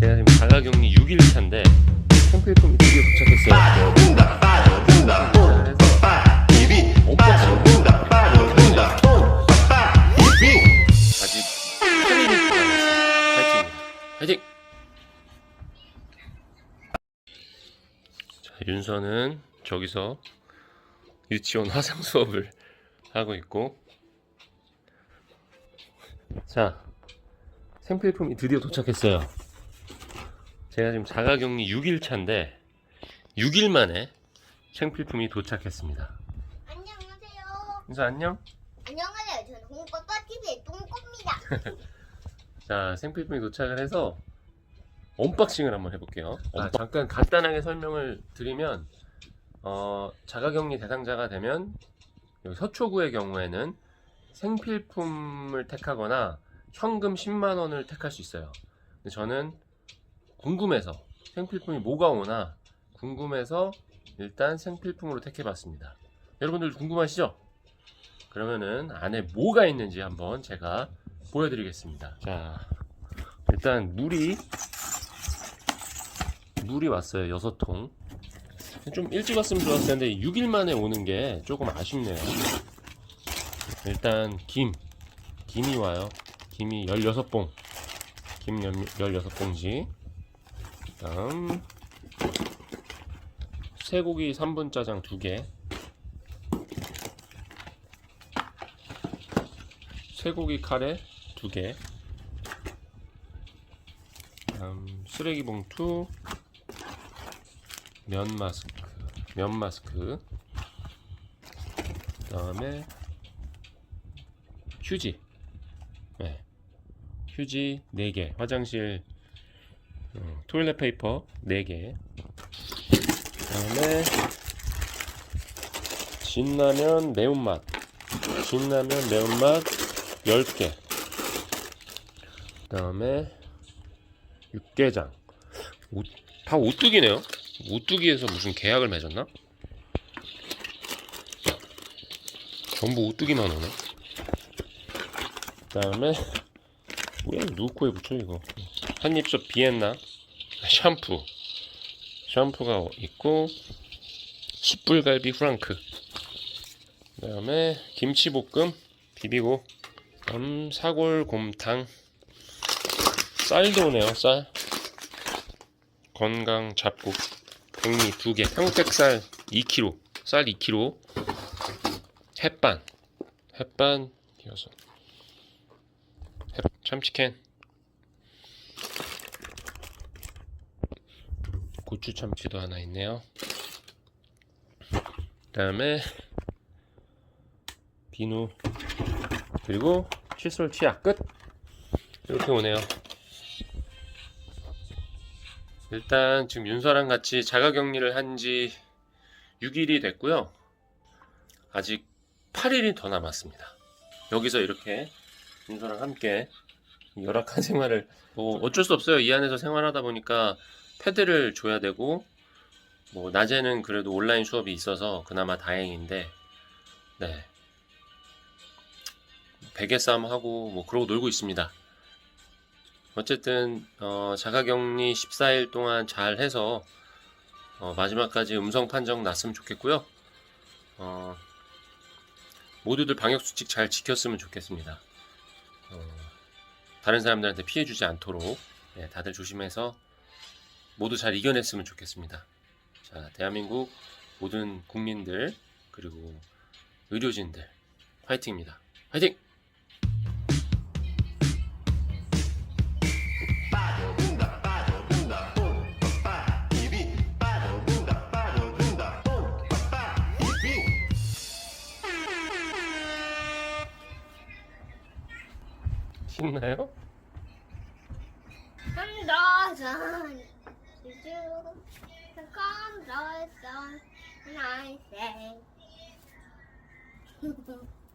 제가 지금 자가격리 6일 차인데 캠필품이 드디어 도착했어요. 아직 8일이 남았어요. 파이팅입니다. 파이팅! 자, 윤서는 저기서 유치원 화상 수업을 하고 있고 자 생필품이 드디어 도착했어요. 제가 지금 자가격리 6일 차인데 6일 만에 생필품이 도착했습니다. 안녕하세요. 윤서 안녕? 안녕하세요. 저는 홍ป๊빠 TV의 똥꼬입니다. 자, 생필품이 도착을 해서 언박싱을 한번 해볼게요. 아, 잠깐 간단하게 설명을 드리면 어, 자가격리 대상자가 되면 여기 서초구의 경우에는 생필품을 택하거나 현금 10만 원을 택할 수 있어요. 근데 저는 궁금해서 생필품이 뭐가 오나 궁금해서 일단 생필품으로 택해봤습니다. 여러분들 궁금하시죠? 그러면은 안에 뭐가 있는지 한번 제가 보여드리겠습니다. 자, 일단 물이 물이 왔어요. 여섯 통. 좀 일찍 왔으면 좋았을 텐데 6일 만에 오는 게 조금 아쉽네요. 일단 김 김이 와요. 김이 16봉. 김 16봉지. 그다음 쇠고기 3분 짜장 2개. 쇠고기 카레 2개. 다음 쓰레기 봉투 면 마스크 면 마스크 그 다음에 휴지 네. 휴지 4개 화장실 어, 토일렛 페이퍼 4개. 그 다음에 진라면 매운맛. 진라면 매운맛 10개. 그 다음에 육개장. 오- 다 오뚜기네요. 오뚜기에서 무슨 계약을 맺었나? 전부 오뚜기만 오네. 그 다음에 뭐야 이거 누구 코에 붙여 이거? 한입섭 비엔나 샴푸. 샴푸가 있고 숯불갈비 프랑크. 그 다음에 김치볶음 비비고 다음 사골곰탕. 쌀도 오네요 쌀. 건강 잡곡. 백미 2개. 평택쌀 2kg 쌀 2kg 햇반. 햇반. 햇- 참치캔 고추 참치도 하나 있네요 그 다음에 비누 그리고 칫솔 치약 끝 이렇게 오네요 일단 지금 윤서랑 같이 자가격리를 한 지 6일이 됐고요. 아직 8일이 더 남았습니다. 여기서 이렇게 윤서랑 함께 열악한 생활을 뭐 어쩔 수 없어요. 이 안에서 생활하다 보니까 패드를 줘야 되고 뭐 낮에는 그래도 온라인 수업이 있어서 그나마 다행인데 네 베개 싸움 하고 뭐 그러고 놀고 있습니다. 어쨌든 어, 자가격리 14일 동안 잘 해서 어, 마지막까지 음성 판정 났으면 좋겠고요. 어, 모두들 방역 수칙 잘 지켰으면 좋겠습니다. 어, 다른 사람들한테 피해 주지 않도록 네, 다들 조심해서 모두 잘 이겨냈으면 좋겠습니다. 자, 대한민국 모든 국민들 그리고 의료진들 화이팅입니다. 화이팅! 신나요? The you do. The comes on song, and I say.